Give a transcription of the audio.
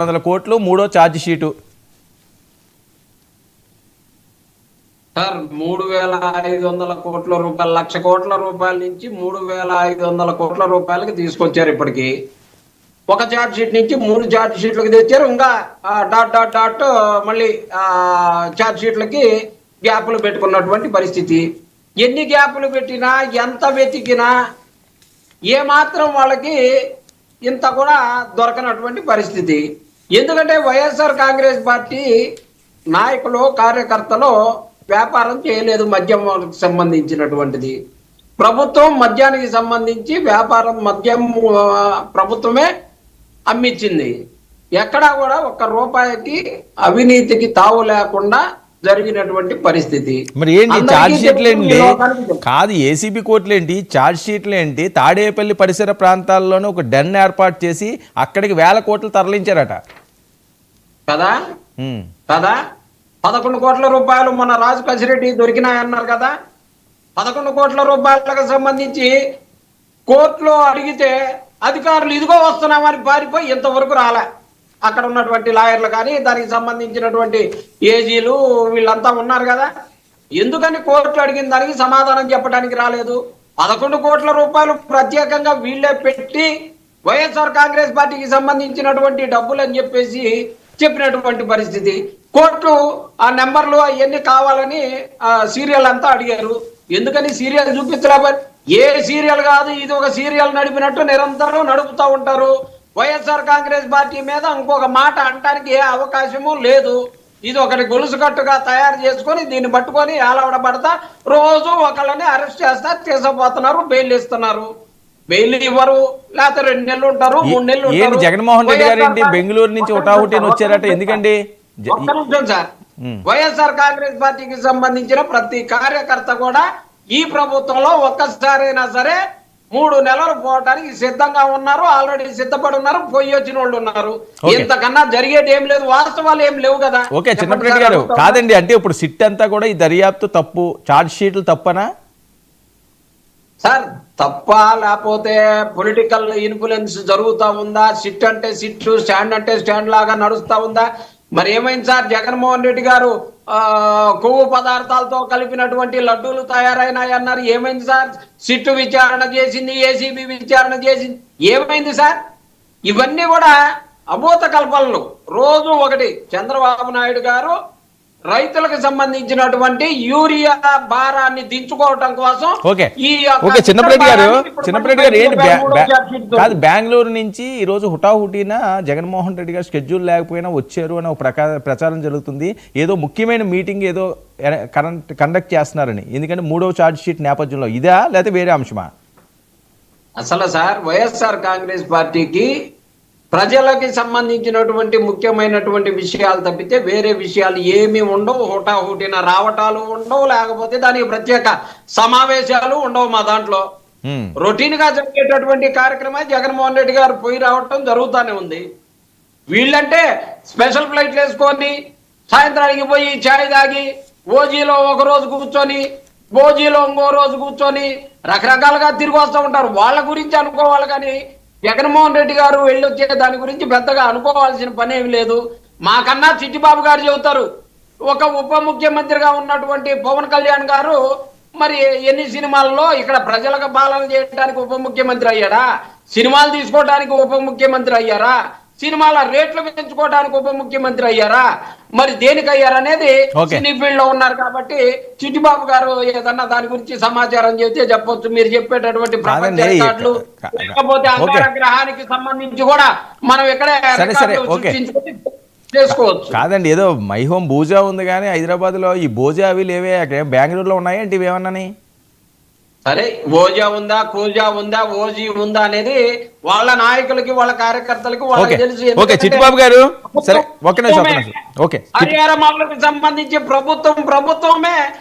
వందల కోట్లు మూడో ఛార్జ్ షీటు. సార్ మూడు వేల ఐదు వందల కోట్ల రూపాయలు లక్ష కోట్ల రూపాయల నుంచి మూడు వేల ఐదు వందల కోట్ల రూపాయలకి తీసుకొచ్చారు ఇప్పటికి. ఒక ఛార్జ్ షీట్ నుంచి మూడు ఛార్జ్ షీట్లకు తెచ్చారు. ఇంకా డాట్ డాట్ డాట్ మళ్ళీ ఛార్జ్ షీట్లకి గ్యాపులు పెట్టుకున్నటువంటి పరిస్థితి. ఎన్ని గ్యాపులు పెట్టినా ఎంత వెతికినా ఏ మాత్రం వాళ్ళకి ఇంత కూడా దొరకనటువంటి పరిస్థితి. ఎందుకంటే వైఎస్ఆర్ కాంగ్రెస్ పార్టీ నాయకులు కార్యకర్తలు వ్యాపారం చేయలేదు మద్యం సంబంధించినటువంటిది. ప్రభుత్వం మద్యానికి సంబంధించి వ్యాపారం మద్యం ప్రభుత్వమే అమ్మిచ్చింది ఎక్కడా కూడా ఒక్క రూపాయికి అవినీతికి తావు లేకుండా జరిగినటువంటి పరిస్థితి. మరి ఏంటి ఛార్జ్ షీట్లు తెలుసు, ఏంటి? ఈ లోకానికి తెలుసు. కాదు ఏసీబీ కోర్టులు ఏంటి? ఛార్జ్ షీట్లు ఏంటి? తాడేపల్లి పరిసర ప్రాంతాల్లోనూ ఒక డెన్ ఏర్పాటు చేసి అక్కడికి వేల కోట్లు తరలించారట. కదా. కదా? పదకొండు కోట్ల రూపాయలు మన రాజు కసిరెడ్డి దొరికినాయన్నారు కదా? పదకొండు కోట్ల రూపాయలకు సంబంధించి కోర్టులో అడిగితే అధికారులు ఇదిగో వస్తున్నామని పారిపోయి ఇంతవరకు రాలే. అక్కడ ఉన్నటువంటి లాయర్లు కానీ దానికి సంబంధించినటువంటి ఏజీలు వీళ్ళంతా ఉన్నారు కదా? ఎందుకని కోర్టు అడిగిన దానికి సమాధానం చెప్పడానికి రాలేదు? పదకొండు కోట్ల రూపాయలు ప్రత్యేకంగా వీళ్ళే పెట్టి వైఎస్ఆర్ కాంగ్రెస్ పార్టీకి సంబంధించినటువంటి డబ్బులు అని చెప్పేసి చెప్పినటువంటి పరిస్థితి. కోర్టు ఆ నెంబర్లు అవన్నీ కావాలని ఆ సీరియల్ అంతా అడిగారు. ఎందుకని సీరియల్ చూపించలేకపోయారు ఏ సీరియల్ కాదు ఇది ఒక సీరియల్ నడిపినట్టు నిరంతరం నడుపుతూ ఉంటారు. వైఎస్ఆర్ కాంగ్రెస్ పార్టీ మీద ఇంకొక మాట అంటానికి ఏ అవకాశము లేదు. ఇది ఒకటి గొలుసు కట్టుగా తయారు చేసుకొని దీన్ని పట్టుకొని ఆలవడబడతా రోజు ఒకళ్ళని అరెస్ట్ చేస్తా తీసుకుపోతున్నారు బెయిల్ ఇస్తున్నారు. బెయిల్ ఇవ్వరు లేకపోతే రెండు నెలలు ఉంటారు మూడు నెలలు ఉంటారు జగన్మోహన్ రెడ్డి గారు ఏంటి బెంగళూరు నుంచి హుటాహుటిని వచ్చారట ఎందుకండి సార్. వైఎస్ఆర్ కాంగ్రెస్ పార్టీకి సంబంధించిన ప్రతి కార్యకర్త కూడా ఈ ప్రభుత్వంలో ఒక్కసారైనా సరే మూడు నెలలు పోవటానికి సిద్ధంగా ఉన్నారు ఆల్రెడీ సిద్ధపడి ఉన్నారు పోయి వచ్చిన వాళ్ళు ఉన్నారు. ఇంతకన్నా జరిగేది ఏం లేదు వాస్తవాలు ఏం లేవు కదా ఓకే చిన్నప్పటి గారు. కాదండి అంటే ఇప్పుడు సిట్ అంతా కూడా ఈ దర్యాప్తు తప్పు ఛార్జ్ షీట్లు తప్పనా సార్ తప్ప లేకపోతే పొలిటికల్ ఇన్ఫ్లుయెన్స్ జరుగుతా ఉందా? సిట్ అంటే సిట్ స్టాండ్ అంటే స్టాండ్ లాగా నడుస్తా ఉందా? మరి ఏమైంది సార్? జగన్మోహన్ రెడ్డి గారు ఆ, కొవ్వు పదార్థాలతో కలిపినటువంటి లడ్డూలు తయారైనాయి అన్నారు. ఏమైంది సార్? సిట్టు విచారణ చేసింది ఏసీబీ విచారణ చేసింది. ఏమైంది సార్? ఇవన్నీ కూడా అభూత కల్పనలు. రోజు ఒకటి చంద్రబాబు నాయుడు గారు రైతులకు సంబంధించినటువంటి యూరియా భారాన్ని దించుకోవటం కోసం ఓకే. ఈ యొక్క ఓకే చిన్నప్పటి గారు చిన్నప్పటి గారు ఏంటి? కాదు బెంగళూరు నుంచి ఈ రోజు హుటాహుటిన జగన్మోహన్ రెడ్డి గారు షెడ్యూల్ లేకపోయినా వచ్చారు అని ఒక ప్రచారం జరుగుతుంది. ఏదో ముఖ్యమైన మీటింగ్ ఏదో కరెంట్ కండక్ట్ చేస్తున్నారని. ఎందుకంటే మూడో ఛార్జ్ షీట్ నేపథ్యంలో ఇదా లేకపోతే వేరే అంశమా? అసలు సార్ వైఎస్ఆర్ కాంగ్రెస్ పార్టీకి ప్రజలకి సంబంధించినటువంటి ముఖ్యమైనటువంటి విషయాలు తప్పితే వేరే విషయాలు ఏమీ ఉండవు. హుటాహుటిన రావటాలు ఉండవు. లేకపోతే దానికి ప్రత్యేక సమావేశాలు ఉండవు మా దాంట్లో. రొటీన్గా జరిగేటటువంటి కార్యక్రమం జగన్మోహన్ రెడ్డి గారు పోయి రావటం జరుగుతూనే ఉంది. వీళ్ళంటే స్పెషల్ ఫ్లైట్లు వేసుకొని సాయంత్రానికి పోయి ఛాయ్ తాగి ఓజీలో ఒక రోజు కూర్చొని భోజీలో ఇంకో రోజు కూర్చొని రకరకాలుగా తిరిగి వస్తూ ఉంటారు. వాళ్ళ గురించి అనుకోవాలి కానీ జగన్మోహన్ రెడ్డి గారు వెళ్ళొచ్చే దాని గురించి పెద్దగా అనుకోవాల్సిన పని ఏమి లేదు. మాకన్నా చిట్టిబాబు గారు చెబుతారు. ఒక ఉప ముఖ్యమంత్రిగా ఉన్నటువంటి పవన్ కళ్యాణ్ గారు మరి ఎన్ని సినిమాల్లో ఇక్కడ ప్రజలకు పాలన చేయడానికి ఉప ముఖ్యమంత్రి అయ్యాడా? సినిమాలు తీసుకోవడానికి ఉప ముఖ్యమంత్రి అయ్యారా? సినిమాల రేట్లు పెంచుకోవడానికి ఉప ముఖ్యమంత్రి అయ్యారా? మరి దేనికి అయ్యారనేది. సినీ ఫీల్డ్లో ఉన్నారు కాబట్టి చిట్టిబాబు గారు ఏదన్నా దాని గురించి సమాచారం చెప్తే చెప్పొచ్చు. మీరు చెప్పేటటువంటి ప్రపంచ రికార్డులు లేకపోతే. అంగార గ్రహానికి సంబంధించి కూడా మనం ఇక్కడే చేసుకోవచ్చు. కాదండి ఏదో మై హోమ్ బూజా ఉంది కానీ హైదరాబాద్లో ఈ బోజా అవి లేవే. అక్కడ బెంగళూరులో ఉన్నాయంటే ఇవి ఏమన్నాని? సరే ఓజా ఉందా కూజా ఉందా ఓజీ ఉందా అనేది వాళ్ళ నాయకులకి వాళ్ళ కార్యకర్తలకి వాళ్ళకి తెలుసు. ఓకే ఎందుకంటే చిట్టిబాబు గారు సరే ఒక్క నిమిషం ఒక్క నిమిషం. ఓకే. హరియాణ మామూలకు సంబంధించి ప్రభుత్వం ప్రభుత్వమే